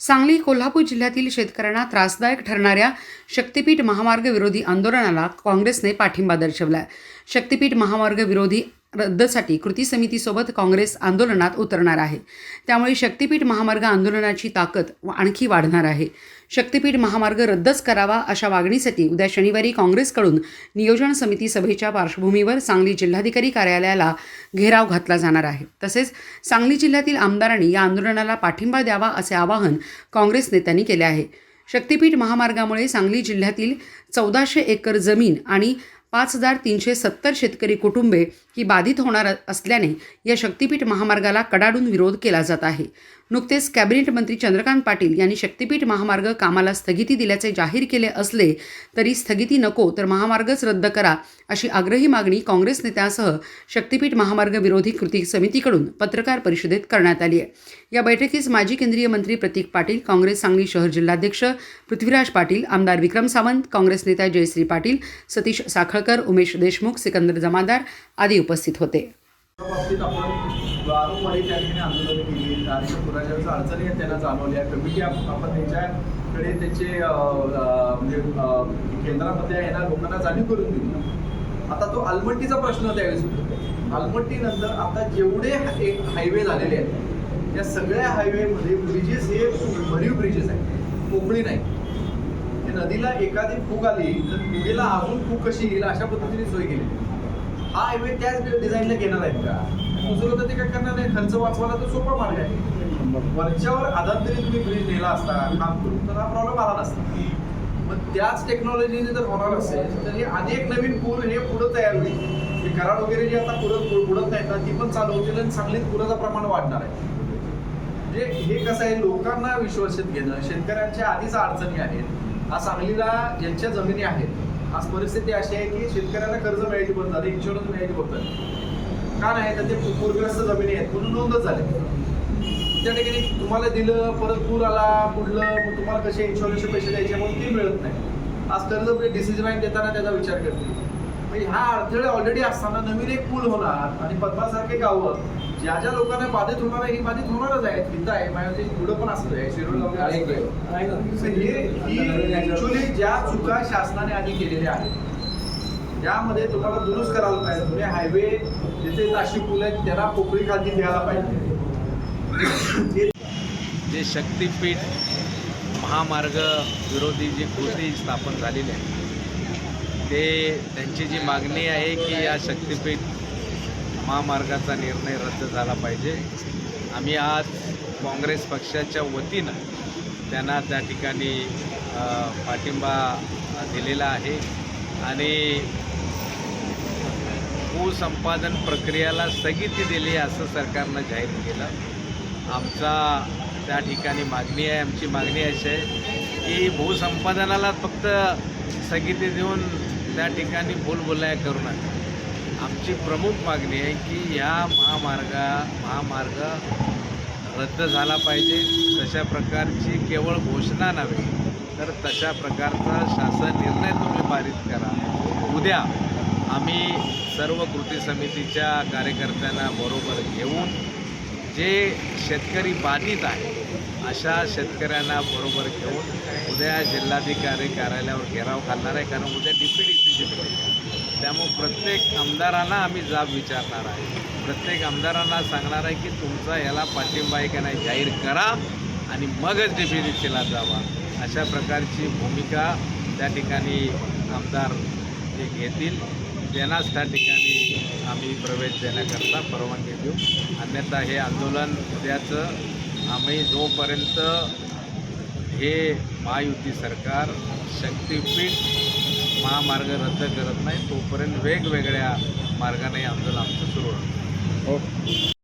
सांगली कोल्हापूर जिल्ह्यातील शेतकऱ्यांना त्रासदायक ठरणाऱ्या शक्तीपीठ महामार्ग विरोधी आंदोलनाला काँग्रेसने पाठिंबा दर्शवला शक्तीपीठ महामार्ग विरोधी रद्दसाठी कृती समितीसोबत काँग्रेस आंदोलनात उतरणार आहे. त्यामुळे शक्तीपीठ महामार्ग आंदोलनाची ताकद आणखी वाढणार आहे. शक्तीपीठ महामार्ग रद्दच करावा अशा मागणीसाठी उद्या शनिवारी काँग्रेसकडून नियोजन समिती सभेच्या पार्श्वभूमीवर सांगली जिल्हाधिकारी कार्यालयाला घेराव घातला जाणार आहे. तसेच सांगली जिल्ह्यातील आमदारांनी या आंदोलनाला पाठिंबा द्यावा असे आवाहन काँग्रेस नेत्यांनी केले आहे. शक्तीपीठ महामार्गामुळे सांगली जिल्ह्यातील चौदाशे एकर जमीन आणि पाच हजार तीनशे सत्तर शेतकरी कुटुंबे ही बाधित होणार असल्याने या शक्तीपीठ महामार्गाला कडाडून विरोध केला जात आहे. नुकतेच कॅबिनेट मंत्री चंद्रकांत पाटील यांनी शक्तीपीठ महामार्ग कामाला स्थगिती दिल्याचे जाहीर केले असले तरी स्थगिती नको तर महामार्गच रद्द करा अशी आग्रही मागणी काँग्रेस नेत्यासह शक्तीपीठ महामार्ग विरोधी कृती समितीकडून पत्रकार परिषदेत करण्यात आली आहे. या बैठकीस माजी केंद्रीय मंत्री प्रतीक पाटील काँग्रेस सांगली शहर जिल्हाध्यक्ष पृथ्वीराज पाटील आमदार विक्रम सावंत काँग्रेस नेत्या जयश्री पाटील सतीश साखळकर उमेश देशमुख सिकंदर जमादार आदी उपस्थित होते. वारंवारी त्या ठिकाणी आंदोलन केली. आणि पुराच्या अडचणी त्यांना जाणवल्या. कमिटी आपण त्यांच्याकडे त्याचे म्हणजे केंद्रामध्ये येणार लोकांना जाणीव करून दिली. आता तो आलमट्टीचा प्रश्न त्यावेळेस होता. आलमट्टीनंतर आता जेवढे एक हायवे झालेले आहेत या सगळ्या हायवेमध्ये ब्रिजेस हे भरीव ब्रिजेस आहेत. कोकणी नाही. ते नदीला एखादी फूक आली तर नदीला अजून फूक कशी येईल अशा पद्धतीने सोय केली. हा हायवे त्याच डिझाईनला घेणार आहेत का? दुसरं तर ते काय करणार नाही. खर्च वाचवायला तर सोपा मार्ग आहे. वरच्यावर आधार तरी तुम्ही ब्रिज नेला असता काम करून तर हा प्रॉब्लेम आला नसता. मग त्याच टेक्नॉलॉजीने जर होणार असेल तर हे अनेक नवीन पूल हे पुढं तयार होईल. हे कराड वगैरे जे आता पुढं पुढत नाहीत ना ती पण चालू होतील आणि सांगलीत पुराचं प्रमाण वाढणार आहे. म्हणजे हे कसं आहे लोकांना विश्वासित घेणं शेतकऱ्यांच्या आधीच अडचणी आहेत. आज सांगलीला ज्यांच्या जमिनी आहेत आज परिस्थिती अशी आहे की शेतकऱ्यांना कर्ज मिळायची बंद झाली इन्शुरन्स मिळायची बंद का नाही तर ते पूरग्रस्त जमिनी आहेत म्हणून नोंदच झाले. त्या ठिकाणी तुम्हाला दिलं परत पूर आला पुढलं मग तुम्हाला कसे इन्शुरन्सचे पैसे द्यायचे म्हणून ते मिळत नाही. आज कर्ज डिसिजन बँक देताना त्याचा विचार करते. म्हणजे ह्या अडथळे ऑलरेडी असताना नवीन एक पूल होणार आणि पद्मासारखे गावं ज्या ज्या लोकांना बाधित होणार आहे ही बाधित होणारच आहेत. तिथं आहे माझ्या पुढं पण असतं आहे शिरोळ आहे. हे ही ऍक्च्युली ज्या चुका शासनाने आधी केलेल्या आहेत त्यामध्ये तुम्हाला दुरुस्त करायला पाहिजे. म्हणजे हायवे जिथे अशी पूल आहेत त्यांना पोकळी खाली द्यायला पाहिजे. जे शक्तीपीठ महामार्ग विरोधी जी कृती स्थापन झालेली आहे ते त्यांची जी मागणी आहे की या शक्तीपीठ महामार्गाचा निर्णय रद्द झाला पाहिजे. आम्ही आज काँग्रेस पक्षाच्या वतीनं त्यांना त्या ठिकाणी पाठिंबा दिलेला आहे. आणि भूसंपादन प्रक्रियेला स्थगिती दिली असं सरकारनं जाहीर केलं. आमचा त्या ठिकाणी मागणी आहे आमची मागणी अशी आहे की भूसंपादनाला फक्त स्थगिती देऊन त्या ठिकाणी बोलबोलाया करू नका. आमची प्रमुख मागणी आहे की ह्या महामार्गा महामार्ग रद्द झाला पाहिजे. तशा प्रकारची केवळ घोषणा नव्हे तर तशा प्रकारचा शासन निर्णय तुम्ही पारित करा. उद्या आम्ही सर्व कृती समितीच्या कार्यकर्त्यांना बरोबर घेऊन जे शेतकरी बाधित आहे अशा शेतकऱ्यांना बरोबर घेऊन उद्या जिल्हाधिकारी कार्यालयावर घेराव घालणार आहे. कारण उद्या डी पी डी सीची आहे. त्यामुळे प्रत्येक आमदारांना आम्ही जाब विचारणार आहे. प्रत्येक आमदारांना सांगणार आहे की तुमचा याला पाठिंबा आहे का नाही जाहीर करा आणि मगच डी पी डी सीला जावा. अशा प्रकारची भूमिका त्या ठिकाणी आमदार जे घेतील. त्यांनाच त्या ठिकाणी आम्ही प्रवेश देण्याकरता परवानगी देऊ. अन्यथा हे आंदोलन उद्याचं आम्ही जोपर्यंत हे महायुती सरकार शक्तीपीठ महामार्ग रद्द करत नाही तोपर्यंत वेगवेगळ्या मार्गाने आंदोलन आमचं सुरू राहतं